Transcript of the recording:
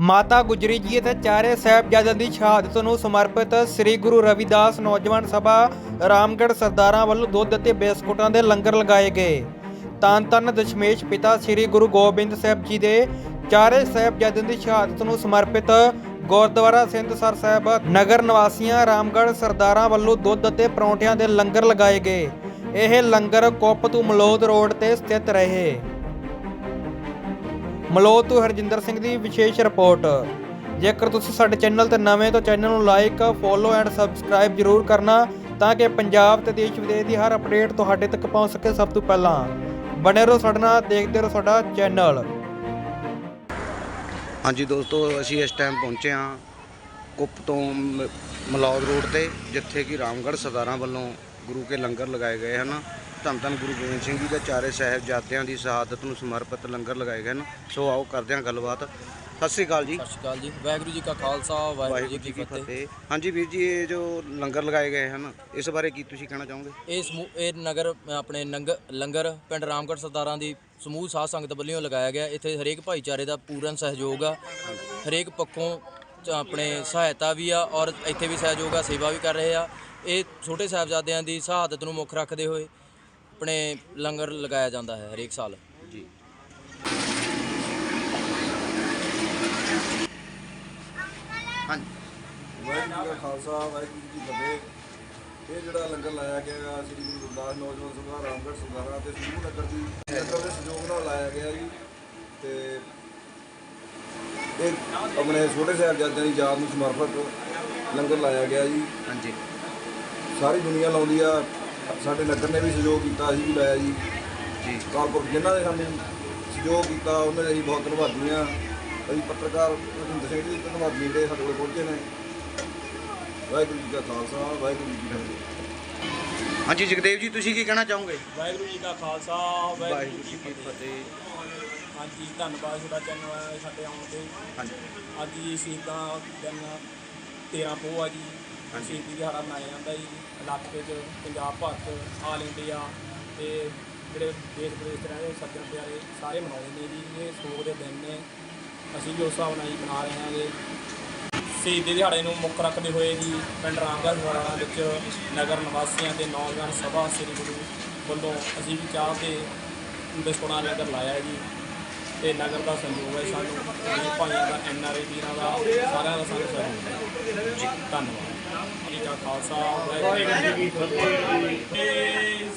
ਮਾਤਾ ਗੁਜਰੀ ਜੀ ਅਤੇ ਚਾਰੇ ਸਾਹਿਬਜ਼ਾਦਿਆਂ ਦੀ ਸ਼ਹਾਦਤ ਨੂੰ ਸਮਰਪਿਤ ਸ੍ਰੀ ਗੁਰੂ ਰਵਿਦਾਸ ਨੌਜਵਾਨ ਸਭਾ ਰਾਮਗੜ੍ਹ ਸਰਦਾਰਾਂ ਵੱਲੋਂ ਦੁੱਧ ਅਤੇ ਬਿਸਕੁਟਾਂ ਦੇ ਲੰਗਰ ਲਗਾਏ ਗਏ। ਤਨ ਤਨ ਦਸ਼ਮੇਸ਼ ਪਿਤਾ ਸ੍ਰੀ ਗੁਰੂ ਗੋਬਿੰਦ ਸਾਹਿਬ ਜੀ ਦੇ ਚਾਰੇ ਸਾਹਿਬਜ਼ਾਦਿਆਂ ਦੀ ਸ਼ਹਾਦਤ ਨੂੰ ਸਮਰਪਿਤ ਗੁਰਦੁਆਰਾ ਸਿੰਧਸਰ ਸਾਹਿਬ ਨਗਰ ਨਿਵਾਸੀਆਂ ਰਾਮਗੜ੍ਹ ਸਰਦਾਰਾਂ ਵੱਲੋਂ ਦੁੱਧ ਅਤੇ ਪਰੌਂਠਿਆਂ ਦੇ ਲੰਗਰ ਲਗਾਏ ਗਏ। ਇਹ ਲੰਗਰ ਕੁੱਪ ਤੋਂ ਮਲੋਦ ਰੋਡ ਤੇ ਸਥਿਤ ਰਹੇ। ਮਲੋਦ ਤੋਂ ਹਰਜਿੰਦਰ ਸਿੰਘ ਦੀ ਵਿਸ਼ੇਸ਼ ਰਿਪੋਰਟ। ਜੇਕਰ ਤੁਸੀਂ ਸਾਡੇ ਚੈਨਲ ਤੇ ਨਵੇਂ ਤਾਂ ਚੈਨਲ ਨੂੰ ਲਾਈਕ, ਫੋਲੋ ਐਂਡ ਸਬਸਕ੍ਰਾਈਬ ਜਰੂਰ ਕਰਨਾ ਤਾਂ ਕਿ ਪੰਜਾਬ ਤੇ ਦੇਸ਼ ਵਿਦੇਸ਼ ਦੀ ਹਰ ਅਪਡੇਟ ਤੁਹਾਡੇ ਤੱਕ ਪਹੁੰਚ ਸਕੇ ਸਭ ਤੋਂ ਪਹਿਲਾਂ। ਬਣੇ ਰਹੋ ਸਾਡੇ ਨਾਲ, ਦੇਖਦੇ ਰਹੋ ਸਾਡਾ ਚੈਨਲ। ਹਾਂਜੀ ਦੋਸਤੋ, ਅਸੀਂ ਇਸ ਟਾਈਮ ਪਹੁੰਚੇ ਹਾਂ ਕੁੱਪ ਤੋਂ ਮ- ਮਲੌਦ ਰੋਡ ਤੇ, ਜਿੱਥੇ ਕਿ ਰਾਮਗੜ੍ਹ ਸਰਦਾਰਾਂ ਵੱਲੋਂ ਗੁਰੂ ਕੇ ਲੰਗਰ ਲਗਾਏ ਗਏ ਹਨ। ਧੰਨ ਧੰਨ ਗੁਰੂ ਗੋਬਿੰਦ ਸਿੰਘ ਜੀ ਦੇ ਚਾਰੇ ਸਾਹਿਬਜ਼ਾਦਿਆਂ ਦੀ ਸ਼ਹਾਦਤ ਨੂੰ ਸਮਰਪਿਤ ਲੰਗਰ ਲਗਾਏ ਗਏ ਹਨ। ਸੋ ਆਓ ਕਰਦੇ ਹਾਂ ਗੱਲਬਾਤ। ਸਤਿ ਸ੍ਰੀ ਅਕਾਲ ਜੀ। ਸਤਿ ਸ਼੍ਰੀ ਅਕਾਲ ਜੀ। ਵਾਹਿਗੁਰੂ ਜੀ ਕਾ ਖਾਲਸਾ ਵਾਹਿਗੁਰੂ ਜੀ ਕੀ ਫਤਿਹ। ਹਾਂਜੀ ਵੀਰ ਜੀ ਇਹ ਜੋ ਲੰਗਰ ਲਗਾਏ ਗਏ ਹਨ ਇਸ ਬਾਰੇ ਕੀ ਤੁਸੀਂ ਕਹਿਣਾ ਚਾਹੋਗੇ? ਇਹ ਸਮੂਹ ਇਹ ਨਗਰ ਆਪਣੇ ਨੰਗ- ਲੰਗਰ ਪਿੰਡ ਰਾਮਗੜ੍ਹ ਸਰਦਾਰਾਂ ਦੀ ਸਮੂਹ ਸਾਧ ਸੰਗਤ ਵੱਲੋਂ ਲਗਾਇਆ ਗਿਆ। ਇੱਥੇ ਹਰੇਕ ਭਾਈਚਾਰੇ ਦਾ ਪੂਰਨ ਸਹਿਯੋਗ ਆ। ਹਰੇਕ ਪੱਖੋਂ ਆਪਣੇ ਸਹਾਇਤਾ ਵੀ ਆ ਔਰ ਇੱਥੇ ਵੀ ਸਹਿਯੋਗ ਆ ਸੇਵਾ ਵੀ ਕਰ ਰਹੇ ਆ। ਇਹ ਛੋਟੇ ਸਾਹਿਬਜ਼ਾਦਿਆਂ ਦੀ ਸ਼ਹਾਦਤ ਨੂੰ ਮੁੱਖ ਰੱਖਦੇ ਹੋਏ ਆਪਣੇ ਲੰਗਰ ਲਗਾਇਆ ਜਾਂਦਾ ਹੈ ਹਰੇਕ ਸਾਲ। ਜੀ। ਹਾਂਜੀ। ਵਾਹਿਗੁਰੂ ਜੀ ਕਾ ਖਾਲਸਾ ਵਾਹਿਗੁਰੂ ਜੀ ਕੀ ਫਤਿਹ। ਇਹ ਜਿਹੜਾ ਲੰਗਰ ਲਾਇਆ ਗਿਆ ਹੈ ਸ੍ਰੀ ਗੁਰੂ ਰਵਿਦਾਸ ਨੌਜਵਾਨ ਸਭਾ ਰਾਮਗੜ੍ਹ ਸਰਦਾਰਾਂ ਤੇ ਸਮੂਹ ਨਗਰ ਦੀ ਨਗਰ ਦੇ ਸਹਿਯੋਗ ਨਾਲ ਲਾਇਆ ਗਿਆ ਜੀ। ਤੇ ਇਹ ਆਪਣੇ ਛੋਟੇ ਸਾਹਿਬਜ਼ਾਦਿਆਂ ਦੀ ਯਾਦ ਨੂੰ ਸਮਰਪਿਤ ਲੰਗਰ ਲਾਇਆ ਗਿਆ ਜੀ। ਹਾਂਜੀ। ਸਾਰੀ ਦੁਨੀਆ ਲਾਉਂਦੀ ਆ। ਸਾਡੇ ਨਗਰ ਨੇ ਵੀ ਸਹਿਯੋਗ ਕੀਤਾ ਅਸੀਂ ਵੀ ਲਾਇਆ ਜੀ। ਜੀ। ਕਾਲਪੁਰ ਜਿਨ੍ਹਾਂ ਨੇ ਸਾਨੂੰ ਸਹਿਯੋਗ ਕੀਤਾ ਉਹਨਾਂ ਦੇ ਅਸੀਂ ਬਹੁਤ ਧੰਨਵਾਦੀ ਹਾਂ। ਅਸੀਂ ਪੱਤਰਕਾਰ ਰਵਿੰਦਰ ਸਿੰਘ ਜੀ ਧੰਨਵਾਦੀ ਜਿਹੜੇ ਸਾਡੇ ਕੋਲ ਪਹੁੰਚੇ ਨੇ। ਵਾਹਿਗੁਰੂ ਜੀ ਕਾ ਖਾਲਸਾ ਵਾਹਿਗੁਰੂ ਜੀ ਕੀ ਫਤਿਹ। ਹਾਂਜੀ ਜਗਦੇਵ ਜੀ ਤੁਸੀਂ ਕੀ ਕਹਿਣਾ ਚਾਹੋਗੇ? ਵਾਹਿਗੁਰੂ ਜੀ ਕਾ ਖਾਲਸਾ ਵਾਹਿਗੁਰੂ ਜੀ ਕੀ ਫਤਿਹ। ਹਾਂਜੀ ਧੰਨਵਾਦ ਤੁਹਾਡਾ ਚੈਨਲ ਸਾਡੇ ਆਉਣ ਤੇ। ਹਾਂਜੀ। ਅੱਜ ਜੀ ਸ਼ਹੀਦਾਂ ਦਿਨ 13 ਪੋਹ ਆ ਜੀ। ਸ਼ਹੀਦੀ ਦਿਹਾੜਾ ਮਨਾਇਆ ਜਾਂਦਾ ਜੀ, ਇਲਾਕੇ 'ਚ ਪੰਜਾਬ ਭਰ 'ਚ ਆਲ ਇੰਡੀਆ ਤੇ ਜਿਹੜੇ ਦੇਸ਼ ਵਿਦੇਸ਼ 'ਚ ਰਹਿੰਦੇ ਸੱਜਣ ਪਿਆਰੇ ਸਾਰੇ ਮਨਾਉਂਦੇ ਨੇ ਜੀ। ਇਹ ਸੋਗ ਦੇ ਦਿਨ ਨੇ। ਅਸੀਂ ਵੀ ਉਸ ਹਿਸਾਬ ਨਾਲ ਜੀ ਮਨਾ ਰਹੇ ਹਾਂਗੇ। ਸ਼ਹੀਦੀ ਦਿਹਾੜੇ ਨੂੰ ਮੁੱਖ ਰੱਖਦੇ ਹੋਏ ਜੀ, ਪਿੰਡ ਰਾਮਗੜ੍ਹ ਵਾਲਾ ਵਿੱਚ ਨਗਰ ਨਿਵਾਸੀਆਂ ਤੇ ਨੌਜਵਾਨ ਸਭਾ ਸ੍ਰੀ ਗੁਰੂ ਵੱਲੋਂ ਅਸੀਂ ਵੀ ਚਾਹ ਤੇ ਬਿਸਕੁਟਾਂ ਦਾ ਲੰਗਰ ਲਾਇਆ ਜੀ। ਤੇ ਨਗਰ ਦਾ ਸੰਯੋਗ ਹੈ ਸਾਨੂੰ। ਮੇਰੇ ਭਾਈਆਂ ਦਾ ਐਨ ਆਰ ਆਈ ਵੀਰਾਂ ਦਾ, ਸਾਰਿਆਂ ਦਾ ਸਾਨੂੰ ਸਹਿਯੋਗ ਹੈ। ਜੀ ਧੰਨਵਾਦ। ਜੀ ਕਾ ਖਾਲਸਾ ਵਾਹਿਗੁਰੂ ਜੀ ਕੀ ਫਤਿਹ।